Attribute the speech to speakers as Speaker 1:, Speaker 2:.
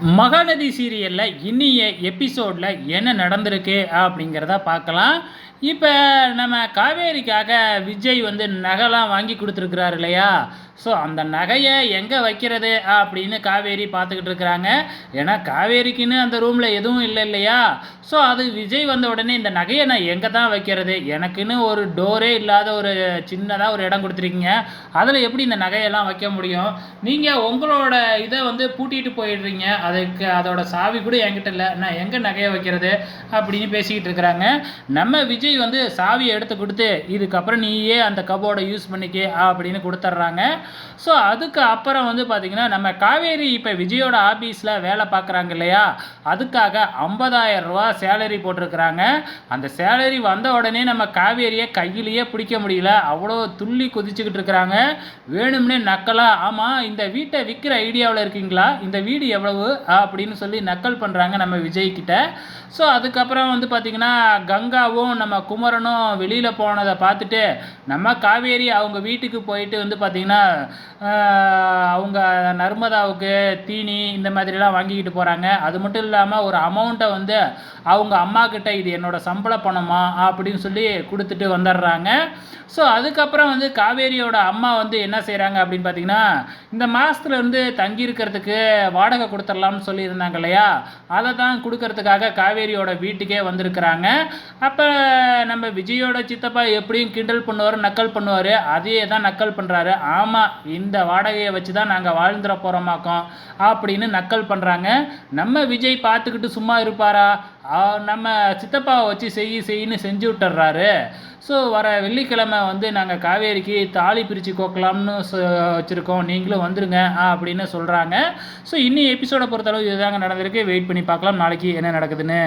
Speaker 1: மகாநதி சீரியலில் இன்னிய எபிசோடில் என்ன நடந்திருக்கு அப்படிங்கிறத பார்க்கலாம். இப்போ நம்ம காவேரிக்காக விஜய் வந்து நகைலாம் வாங்கி கொடுத்துருக்குறாரு இல்லையா? ஸோ அந்த நகையை எங்கே வைக்கிறது அப்படின்னு காவேரி பார்த்துக்கிட்டு இருக்கிறாங்க. ஏன்னா காவேரிக்குன்னு அந்த ரூமில் எதுவும் இல்லை இல்லையா? ஸோ அது விஜய் வந்த உடனே இந்த நகையை நான் எங்கே தான் வைக்கிறது? எனக்குன்னு ஒரு டோரே இல்லாத ஒரு சின்னதாக ஒரு இடம் கொடுத்துருக்கீங்க. அதில் எப்படி இந்த நகையெல்லாம் வைக்க முடியும்? நீங்கள் உங்களோட இதை வந்து பூட்டிகிட்டு போயிடுறீங்க. அதுக்கு அதோட சாவி கூட என்கிட்ட இல்லை. நான் எங்கே நகையை வைக்கிறது? அப்படின்னு பேசிக்கிட்டு இருக்கிறாங்க. நம்ம விஜய் வந்து சாவியை எடுத்து கொடுத்து இதுக்கப்புறம் நீயே அந்த கபோர்டை யூஸ் பண்ணிக்க அப்படின்னு கொடுத்துட்றாங்க. ஸோ அதுக்கு அப்புறம் வந்து பார்த்திங்கன்னா நம்ம காவேரி இப்போ விஜயோட ஆஃபீஸில் வேலை பார்க்குறாங்க இல்லையா? அதுக்காக 50000 ரூபா சேலரி போட்டிருக்கிறாங்க. அந்த சேலரி வந்த உடனே நம்ம காவேரியை கையிலேயே பிடிக்க முடியல. அவ்வளோ துள்ளி குதிச்சுக்கிட்டு இருக்கிறாங்க. வேணும்னே நக்கலா ஆமாம் இந்த வீட்டை விற்கிற ஐடியாவில் இருக்கீங்களா? இந்த வீடு எவ்வளவு? அப்படின்னு சொல்லி நக்கல் பண்ணுறாங்க நம்ம விஜய்கிட்ட ஸோ அதுக்கப்புறம் வந்து பார்த்திங்கன்னா கங்காவும் நம்ம குமரனும் வெளியில் போனதை பார்த்துட்டு நம்ம காவேரி அவங்க வீட்டுக்கு போயிட்டு வந்து பார்த்திங்கன்னா அவங்க நர்மதாவுக்கு தீனி இந்த மாதிரிலாம் வாங்கிக்கிட்டு போகிறாங்க அது மட்டும் இல்லாமல் ஒரு அமௌண்ட்டை வந்து அவங்க அம்மா கிட்ட இது என்னோட சம்பள பணமா அப்படின்னு சொல்லி கொடுத்துட்டு வந்துடுறாங்க. ஸோ அதுக்கப்புறம் வந்து காவேரியோட அம்மா வந்து என்ன செய்கிறாங்க அப்படின்னு பார்த்தீங்கன்னா இந்த மாதத்துல இருந்து தங்கியிருக்கிறதுக்கு வாடகை கொடுத்துடலாம்னு சொல்லியிருந்தாங்க இல்லையா? அதை தான் கொடுக்கறதுக்காக காவேரியோட வீட்டுக்கே வந்திருக்கிறாங்க. அப்போ நம்ம விஜயோட சித்தப்பா எப்படியும் கிண்டல் பண்ணுவார் நக்கல் பண்ணுவார். அதையே தான் நக்கல் பண்ணுறாரு ஆமாம் இந்த வாடகையை வச்சு தான் நாங்கள் வாழ்ந்துட போகிறோமாக்கோம் அப்படின்னு நக்கல் பண்ணுறாங்க நம்ம விஜய் பார்த்துக்கிட்டு சும்மா இருப்பாரா? நம்ம சித்தப்பாவை வச்சு செய் செய்யின்னு செஞ்சு விட்டுறாரு ஸோ வர வெள்ளிக்கிழமை வந்து நாங்கள் காவேரிக்கு தாலி பிரித்து கோக்கலாம்னு வச்சுருக்கோம். நீங்களும் வந்துடுங்க அப்படின்னு சொல்கிறாங்க ஸோ இன்னி எபிசோடை பொறுத்தளவு இதுதாங்க நடந்திருக்கு. வெயிட் பண்ணி பார்க்கலாம். நாளைக்கு என்ன நடக்குதுன்னு.